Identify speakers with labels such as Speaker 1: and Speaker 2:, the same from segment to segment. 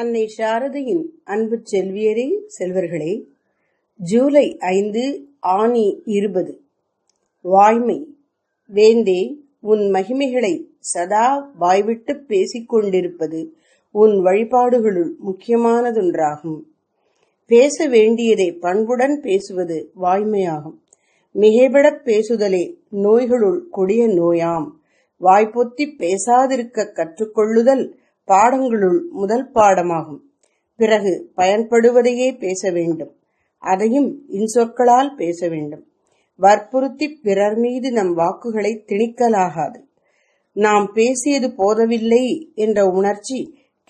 Speaker 1: அன்னை சாரதையின் அன்பு செல்வியரே செல்வர்களே ஜூலை ஐந்து ஆணி இருபது வாய்மை வேண்டே உன் மகிமைகளை சதா வாய்விட்டு பேசிக்கொண்டிருப்பது உன் வழிபாடுகளுள் முக்கியமானதொன்றாகும் பேச வேண்டியதை பண்புடன் பேசுவது வாய்மையாகும் மிகைபடப் பேசுதலே நோய்களுள் கொடிய நோயாம் வாய்ப்பொத்தி பேசாதிருக்க கற்றுக்கொள்ளுதல் பாடங்களுள் முதல் பாடமாகும் பிறகு பயன்படுவதையே பேச வேண்டும் அதையும் இன்சொற்களால் பேச வேண்டும் வற்புறுத்தி பிறர் மீது நம் வாக்குகளை திணிக்கலாகாது நாம் பேசியது போதவில்லை என்ற உணர்ச்சி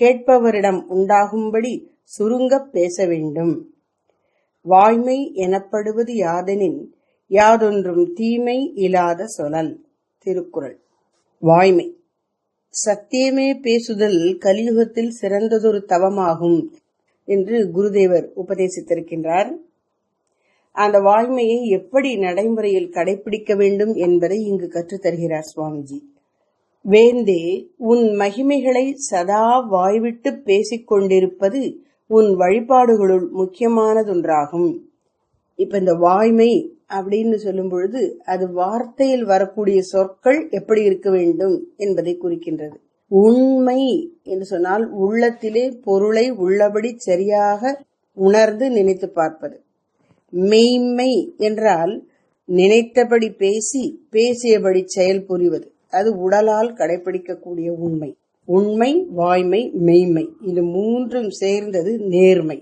Speaker 1: கேட்பவரிடம் உண்டாகும்படி சுருங்க பேச வேண்டும் வாய்மை எனப்படுவது யாதெனின் யாதொன்றும் தீமை இல்லாத சொலல் திருக்குறள் வாய்மை சத்தியமே பேசுதல் கலியுகத்தில் சிறந்ததொரு தவமாகும் என்று குருதேவர் உபதேசித்திருக்கின்றார் அந்த வாய்மையை எப்படி நடைமுறையில் கடைபிடிக்க வேண்டும் என்பதை இங்கு கற்றுத்தருகிறார் சுவாமிஜி வேந்தே உன் மகிமைகளை சதா வாய்விட்டு பேசிக்கொண்டிருப்பது உன் வழிபாடுகளுள் முக்கியமானதொன்றாகும் இப்ப இந்த வாய்மை அப்படின்னு சொல்லும் பொழுது அது வார்த்தையில் வரக்கூடிய சொற்கள் எப்படி இருக்க வேண்டும் என்பதை குறிக்கின்றது உண்மை என்று சொன்னால் உள்ளத்திலே பொருளை உள்ளபடி சரியாக உணர்ந்து நினைத்து பார்ப்பது மெய்மை என்றால் நினைத்தபடி பேசி பேசியபடி செயல் புரிவது அது உடலால் கடைபிடிக்கக்கூடிய உண்மை உண்மை வாய்மை மெய்மை இது மூன்றும் சேர்ந்தது நேர்மை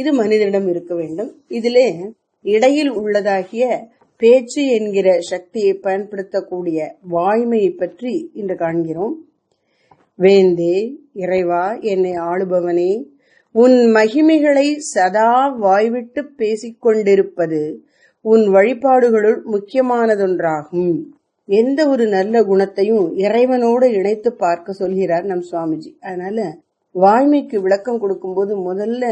Speaker 1: இது மனிதனிடம் இருக்க வேண்டும் இதிலே இடையில் உள்ளதாகிய பேச்சு என்கிற சக்தியை பயன்படுத்தக்கூடிய வாய்மையை பற்றி இன்று காண்கிறோம் வேந்தே இறைவா என்னை ஆளுபவனே உன் மகிமைகளை சதா வாய்விட்டு பேசிக்கொண்டிருப்பது உன் வழிபாடுகளுள் முக்கியமானதொன்றாகும் எந்த ஒரு நல்ல குணத்தையும் இறைவனோடு இணைத்து பார்க்க சொல்கிறார் நம் சுவாமிஜி அதனால வாய்மைக்கு விளக்கம் கொடுக்கும்போது முதல்ல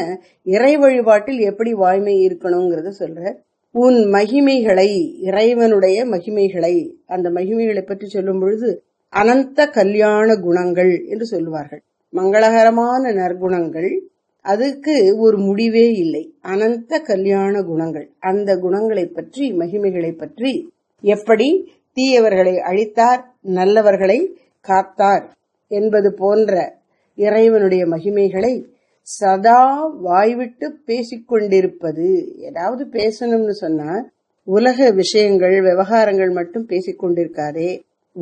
Speaker 1: இறை வழிபாட்டில் எப்படி வாய்மை இருக்கணுங்கிறத சொல்ற உன் மகிமைகளை இறைவனுடைய மகிமைகளை அந்த மகிமைகளை பற்றி சொல்லும் பொழுது அனந்த கல்யாண குணங்கள் என்று சொல்லுவார்கள் மங்களகரமான நற்குணங்கள் அதுக்கு ஒரு முடிவே இல்லை அனந்த கல்யாண குணங்கள் அந்த குணங்களை பற்றி மகிமைகளை பற்றி எப்படி தீயவர்களை அழித்தார் நல்லவர்களை காத்தார் என்பது போன்ற இறைவனுடைய மகிமைகளை சதா வாய்விட்டு பேசிக்கொண்டிருப்பது ஏதாவது பேசணும்னு சொன்னா உலக விஷயங்கள் விவகாரங்கள் மட்டும் பேசிக்கொண்டிருக்காதே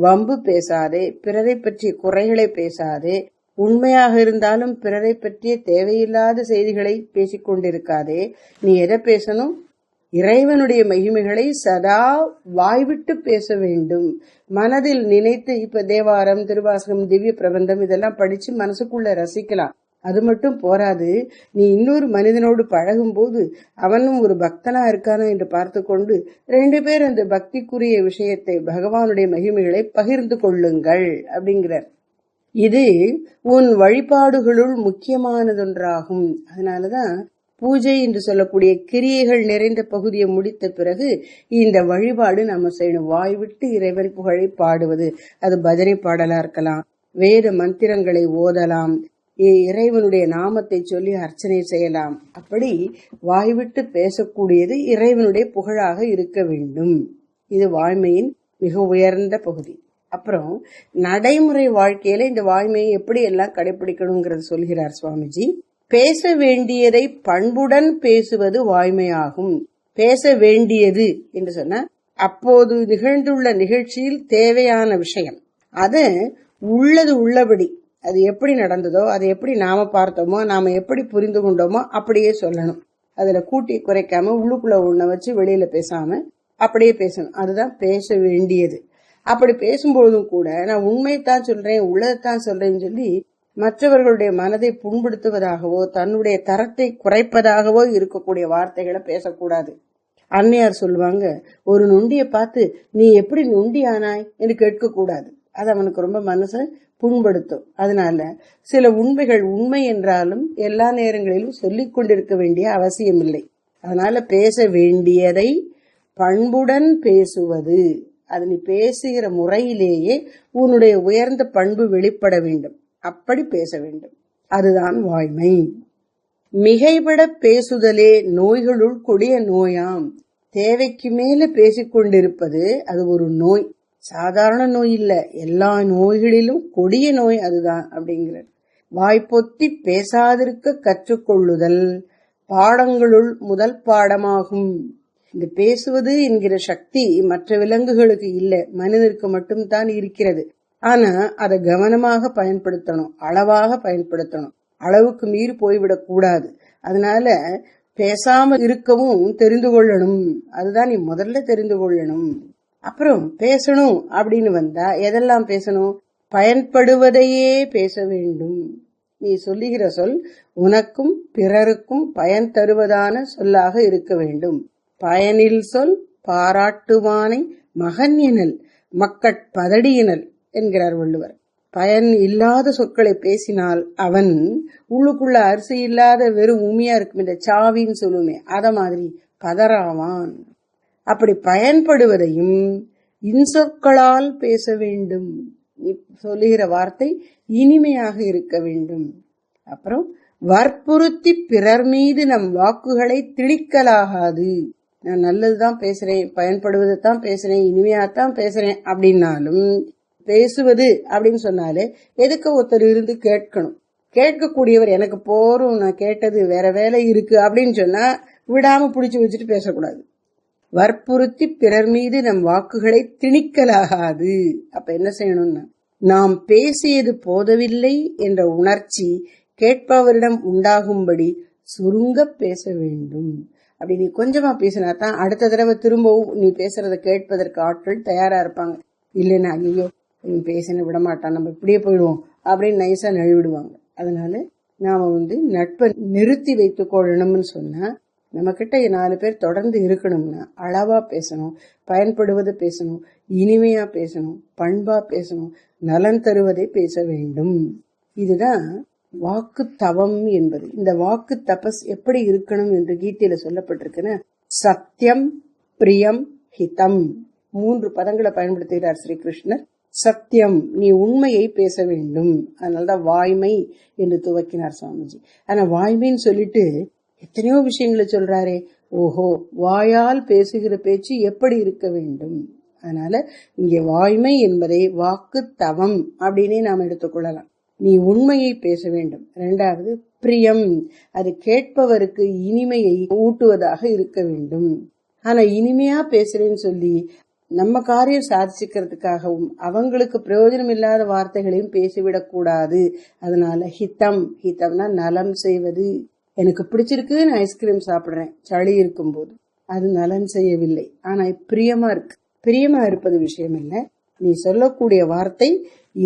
Speaker 1: வம்பு பேசாதே பிறரை பற்றிய குறைகளை பேசாதே உண்மையாக இருந்தாலும் பிறரை பற்றிய தேவையில்லாத செய்திகளை பேசிக்கொண்டிருக்காதே நீ எதை பேசணும் இறைவனுடைய மகிமைகளை சதா வாய்விட்டு பேச வேண்டும் மனதில் நினைத்து இப்ப தேவாரம் திருவாசகம் திவ்ய பிரபந்தம் இதெல்லாம் படிச்சு மனசுக்குள்ள ரசிக்கலாம் அது மட்டும் போராது நீ இன்னொரு மனிதனோடு பழகும் போது அவனும் ஒரு பக்தனா இருக்கானா என்று பார்த்து கொண்டு ரெண்டு பேர் அந்த பக்திக்குரிய விஷயத்தை பகவானுடைய மகிமைகளை பகிர்ந்து கொள்ளுங்கள் அப்படிங்கிறார் இது உன் வழிபாடுகளுள் முக்கியமானதொன்றாகும் அதனாலதான் பூஜை என்று சொல்லக்கூடிய கிரியைகள் நிறைந்த பகுதியை முடித்த பிறகு இந்த வழிபாடு நம்ம செய்யணும் வாய்விட்டு இறைவன் புகழை பாடுவது அது பஜனை பாடலா இருக்கலாம் வேத மந்திரங்களை ஓதலாம் இறைவனுடைய நாமத்தை சொல்லி அர்ச்சனை செய்யலாம் அப்படி வாய்விட்டு பேசக்கூடியது இறைவனுடைய புகழாக இருக்க வேண்டும் இது வாய்மையின் மிக உயர்ந்த பகுதி அப்புறம் நடைமுறை வாழ்க்கையில இந்த வாய்மையை எப்படி எல்லாம் கடைபிடிக்கணுங்கிறத சொல்கிறார் சுவாமிஜி பேச வேண்டியதை பண்புடன் பேசுவது வாய்மையாகும் பேச வேண்டியது என்று சொன்ன அப்போது நிகழ்ந்துள்ள நிகழ்ச்சியில் தேவையான விஷயம் அது உள்ளது உள்ளபடி அது எப்படி நடந்ததோ அதை எப்படி நாம பார்த்தோமோ நாம எப்படி புரிந்து கொண்டோமோ அப்படியே சொல்லணும் அதுல கூட்டி குறைக்காம உள்ளுக்குள்ள ஒண்ண வச்சு வெளியில பேசாம அப்படியே பேசணும் அதுதான் பேச வேண்டியது அப்படி பேசும்போதும் கூட நான் உண்மையைத்தான் சொல்றேன் உள்ளதைத்தான் சொல்றேன்னு சொல்லி மற்றவர்களுடைய மனதை புண்படுத்துவதாகவோ தன்னுடைய தரத்தை குறைப்பதாகவோ இருக்கக்கூடிய வார்த்தைகளை பேசக்கூடாது அன்னையார் சொல்லுவாங்க ஒரு நொண்டியை பார்த்து நீ எப்படி நொண்டி ஆனாய் என்று கேட்கக்கூடாது அது அவனுக்கு ரொம்ப மனசை புண்படுத்தும் அதனால சில உண்மைகள் உண்மை என்றாலும் எல்லா நேரங்களிலும் சொல்லிக் கொண்டிருக்க வேண்டிய அவசியம் இல்லை அதனால பேச வேண்டியதை பண்புடன் பேசுவது அது நீ பேசுகிற முறையிலேயே உன்னுடைய உயர்ந்த பண்பு வெளிப்பட வேண்டும் அப்படி பேச வேண்டும் அதுதான் வாய்மை மிகைவிட பேசுதலே நோய்களுள் கொடிய நோயாம் தேவைக்கு மேல பேசிக்கொண்டிருப்பது அது ஒரு நோய் சாதாரண நோய் இல்ல எல்லா நோய்களிலும் கொடிய நோய் அதுதான் அப்படிங்கிறது வாய்ப்பொத்தி பேசாதிருக்க கற்றுக்கொள்ளுதல் பாடங்களுள் முதல் பாடமாகும் இந்த பேசுவது என்கிற சக்தி மற்ற விலங்குகளுக்கு இல்லை மனிதருக்கு மட்டும்தான் இருக்கிறது ஆனா அதை கவனமாக பயன்படுத்தணும் அளவாக பயன்படுத்தணும் அளவுக்கு மீறி போய்விடக் கூடாது அதனால பேசாம இருக்கவும் தெரிந்து கொள்ளணும் அதுதான் நீ முதல்ல தெரிந்து கொள்ளணும் அப்புறம் பேசணும் அப்படின்னு வந்தா எதெல்லாம் பேசணும் பயன்படுவதையே பேச வேண்டும் நீ சொல்லுகிற சொல் உனக்கும் பிறருக்கும் பயன் தருவதான சொல்லாக இருக்க வேண்டும் பயனில் சொல் பாராட்டுவானை மகன் எனல் மக்கட் பதடியினல் என்கிறார் வள்ளுவர் பயன் இல்லாத சொற்களை பேசினால் அவன் உள்ளுக்குள்ள அரிசி இல்லாத வெறும் உமியா இருக்கும் இந்த சாவின்னு சொல்லுமே அத மாதிரி பதறாவான் அப்படி பயன்படுவதையும் இன்சொற்களால் பேச வேண்டும் சொல்லுகிற வார்த்தை இனிமையாக இருக்க வேண்டும் அப்புறம் வற்புறுத்தி பிறர் மீது நம் வாக்குகளை திணிக்கலாகாது நான் நல்லதுதான் பேசுறேன் பயன்படுவதை தான் பேசுறேன் இனிமையாத்தான் பேசுறேன் அப்படின்னாலும் பேசுவது அப்படின்னு சொன்னாலே எதுக்கு ஒருத்தர் இருந்து கேட்கணும் கேட்கக்கூடியவர் எனக்கு போறும் நான் கேட்டது வேற வேலை இருக்கு அப்படின்னு சொன்னா விடாம பிடிச்சி வச்சுட்டு பேசக்கூடாது வற்புறுத்தி பிறர் மீது நம் வாக்குகளை திணிக்கலாகாது அப்ப என்ன செய்யணும்னா நாம் பேசியது போதவில்லை என்ற உணர்ச்சி கேட்பவரிடம் உண்டாகும்படி சுருங்க பேச வேண்டும் அப்படி நீ கொஞ்சமா பேசினா தான் அடுத்த தடவை திரும்பவும் நீ பேசுறத கேட்பதற்கு ஆற்றல் தயாரா இருப்பாங்க இல்லைன்னா ஐயோ இவன் பேசின விட மாட்டான் நம்ம இப்படியே போயிடுவோம் அப்படின்னு நைஸா நழுவிடுவாங்க அதனால நாம வந்து நட்பை நிறுத்தி வைத்து கொள்ளணும்னு சொன்னா நம்ம கிட்ட நாலு பேர் தொடர்ந்து இருக்கணும்னா அளவாக பேசணும் பயன்படுவதை பேசணும் இனிமையா பேசணும் பண்பா பேசணும் நலன் தருவதை பேச வேண்டும் இதுதான் வாக்கு தவம் என்பது இந்த வாக்கு தபஸ் எப்படி இருக்கணும் என்று கீதையில சொல்லப்பட்டிருக்குன்னா சத்தியம் பிரியம் ஹிதம் மூன்று பதங்களை பயன்படுத்துகிறார் ஸ்ரீ கிருஷ்ணர் சத்தியம் நீ உண்மையை பேச வேண்டும் அதனால்தான் வாய்மை என்று துவக்கினார் சுவாமிஜி ஆனா வாய்மைன்னு சொல்லிட்டு எத்தனையோ விஷயங்களை சொல்றாரே ஓஹோ வாயால் பேசுகிற பேச்சு எப்படி இருக்க வேண்டும் அதனால இங்கே வாய்மை என்பதை வாக்கு தவம் அப்படின்னே நாம் எடுத்துக்கொள்ளலாம் நீ உண்மையை பேச வேண்டும் ரெண்டாவது பிரியம் அது கேட்பவருக்கு இனிமையை ஊட்டுவதாக இருக்க வேண்டும் ஆனா இனிமையா பேசுறேன்னு சொல்லி நம்ம காரியம் சாதிச்சுக்கிறதுக்காகவும் அவங்களுக்கு பிரயோஜனம் இல்லாத வார்த்தைகளையும் பேசிவிடக்கூடாது அதனால ஹித்தம் ஹித்தம்னா நலம் செய்வது எனக்கு பிடிச்சிருக்கு நான் ஐஸ்கிரீம் சாப்பிட்றேன் சளி இருக்கும்போது அது நலன் செய்யவில்லை ஆனா பிரியமா இருக்கு பிரியமா இருப்பது விஷயம் இல்லை நீ சொல்லக்கூடிய வார்த்தை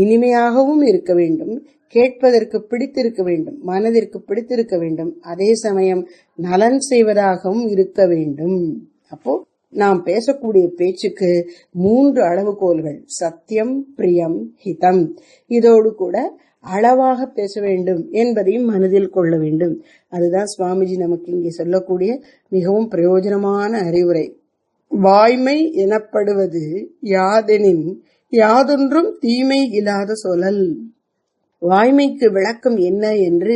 Speaker 1: இனிமையாகவும் இருக்க வேண்டும் கேட்பதற்கு பிடித்திருக்க வேண்டும் மனதிற்கு பிடித்திருக்க வேண்டும் அதே சமயம் நலன் செய்வதாகவும் இருக்க வேண்டும் அப்போ நாம் பேசக்கூடிய பேச்சுக்கு மூன்று அளவுகோல்கள் சத்தியம் பிரியம் ஹிதம் இதோடு கூட அளவாக பேச வேண்டும் என்பதையும் மனதில் கொள்ள வேண்டும் அதுதான் சுவாமிஜி நமக்கு இங்கே சொல்லக்கூடிய மிகவும் பிரயோஜனமான அறிவுரை வாய்மை எனப்படுவது யாதெனின் யாதொன்றும் தீமை இல்லாத சொல்லல் வாய்மைக்கு விளக்கம் என்ன என்று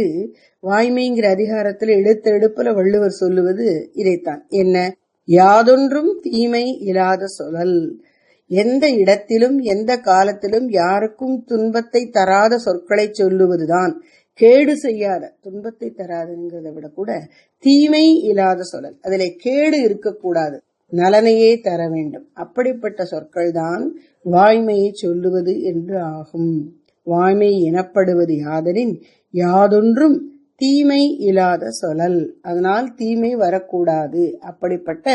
Speaker 1: வாய்மைங்கிற அதிகாரத்தில் எடுத்த எடுப்புல வள்ளுவர் சொல்லுவது இதைத்தான் என்ன யாதொன்றும் தீமை இல்லாத சொல்லல் எந்த இடத்திலும் எந்த காலத்திலும் யாருக்கும் துன்பத்தை தராத சொற்களை சொல்லுவதுதான் கேடு செய்யாத துன்பத்தை தராதுங்கிறத விட கூட தீமை இல்லாத சொல்லல் அதில் கேடு இருக்கக்கூடாது நலனையே தர வேண்டும் அப்படிப்பட்ட சொற்கள் தான் வாய்மையை சொல்லுவது என்று ஆகும் வாய்மை எனப்படுவது யாதனின் யாதொன்றும் தீமை இல்லாத சொல்லல் அதனால் தீமை வரக்கூடாது அப்படிப்பட்ட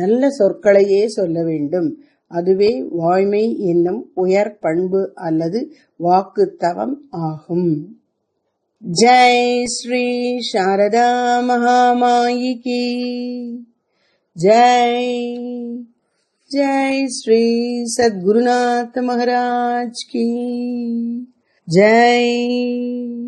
Speaker 1: நல்ல சொற்களையே சொல்ல வேண்டும் அதுவே வாய்மை என்னும் உயர் பண்பு அல்லது வாக்கு தவம் ஆகும்
Speaker 2: ஜெய் ஸ்ரீ சாரதா மகாமாயிகி ஜெய் ஜெய் ஸ்ரீ சத்குருநாத் மகாராஜ் கி ஜெய்